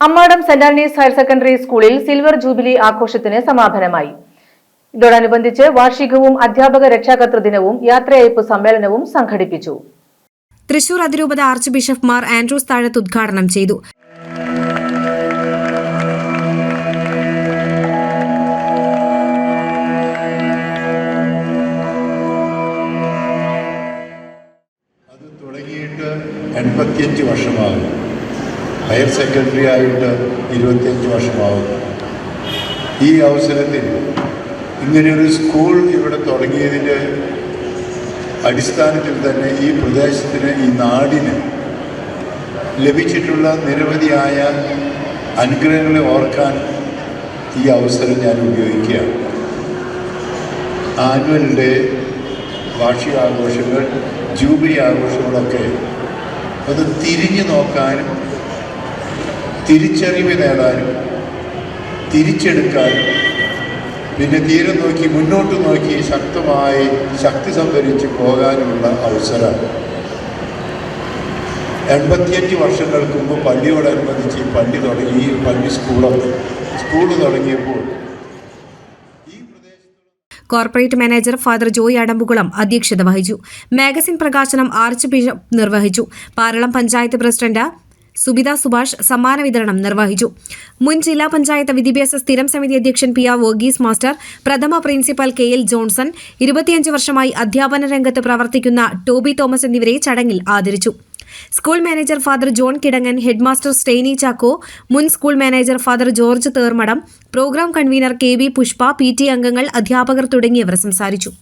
Ammadam saint Antony's higher secondary സ്കൂളിൽ silver jubilee ആഘോഷത്തിന് സമാപനമായി. ഇതോടനുബന്ധിച്ച് വാർഷികവും അധ്യാപക രക്ഷാകർതൃ ദിനവും യാത്രയയപ്പ് സമ്മേളനവും സംഘടിപ്പിച്ചു. തൃശൂർ അതിരൂപത ആർച്ച് ബിഷപ്പ് മാർ ആൻഡ്രൂസ് താഴത്ത് ഉദ്ഘാടനം ചെയ്തു. അത് തുടങ്ങിയിട്ട് എൺപത്തിയഞ്ച് വർഷമാകും ഹയർ സെക്രട്ടറി ആയിട്ട് ഇരുപത്തിയഞ്ച് വർഷമാകുന്നു ഈ അവസരത്തിൽ ഇങ്ങനെയൊരു സ്കൂൾ ഇവിടെ തുടങ്ങിയതിന്റെ അടിസ്ഥാനത്തിൽ തന്നെ ഈ പ്രദേശത്തിന് ഈ നാടിന് ലഭിച്ചിട്ടുള്ള നിരവധിയായ അനുഗ്രഹങ്ങളെ ഓർക്കാൻ ഈ അവസരം ഞാൻ ഉപയോഗിക്കുകയാണ്. ആനുവൽ ഡേ വാർഷികാഘോഷങ്ങൾ ജൂബിലി ആഘോഷങ്ങളൊക്കെ അത് തിരിഞ്ഞു നോക്കാനും തിരിച്ചറിവ് നേടാനും തിരിച്ചെടുക്കാനും പിന്നെ തീരെ നോക്കി മുന്നോട്ട് നോക്കി ശക്തമായി ശക്തി സംഭരിച്ച് പോകാനുമുള്ള അവസരം. എൺപത്തിയഞ്ച് വർഷങ്ങൾക്ക് മുമ്പ് പള്ളിയോടനുബന്ധിച്ച് ഈ പള്ളി തുടങ്ങി ഈ പള്ളി സ്കൂളൊക്കെ സ്കൂൾ തുടങ്ങിയപ്പോൾ corporate manager father Joy Adampukulam അധ്യക്ഷത വഹിച്ചു. മാഗസിൻ പ്രകാശനം ആർച്ച് ബിഷപ്പ് നിർവഹിച്ചു. പാരളം പഞ്ചായത്ത് പ്രസിഡന്റ് സുബിത സുഭാഷ് സമ്മാന വിതരണം നിർവഹിച്ചു. മുൻ ജില്ലാ പഞ്ചായത്ത് വിദ്യാഭ്യാസ സ്ഥിരം സമിതി അധ്യക്ഷൻ പി ആർ വർഗീസ് മാസ്റ്റർ പ്രഥമ പ്രിൻസിപ്പൽ കെ എൽ ജോൺസൺ ഇരുപത്തിയഞ്ച് വർഷമായി അധ്യാപന രംഗത്ത് പ്രവർത്തിക്കുന്ന ടോബി തോമസ് എന്നിവരെ ചടങ്ങിൽ ആദരിച്ചു. School manager father John Kidangan headmaster Stainy Chacko മുൻ school manager father George Thermadam program convener K V Pushpa P T അംഗങ്ങൾ അധ്യാപകർ തുടങ്ങിയവർ സംസാരിച്ചു.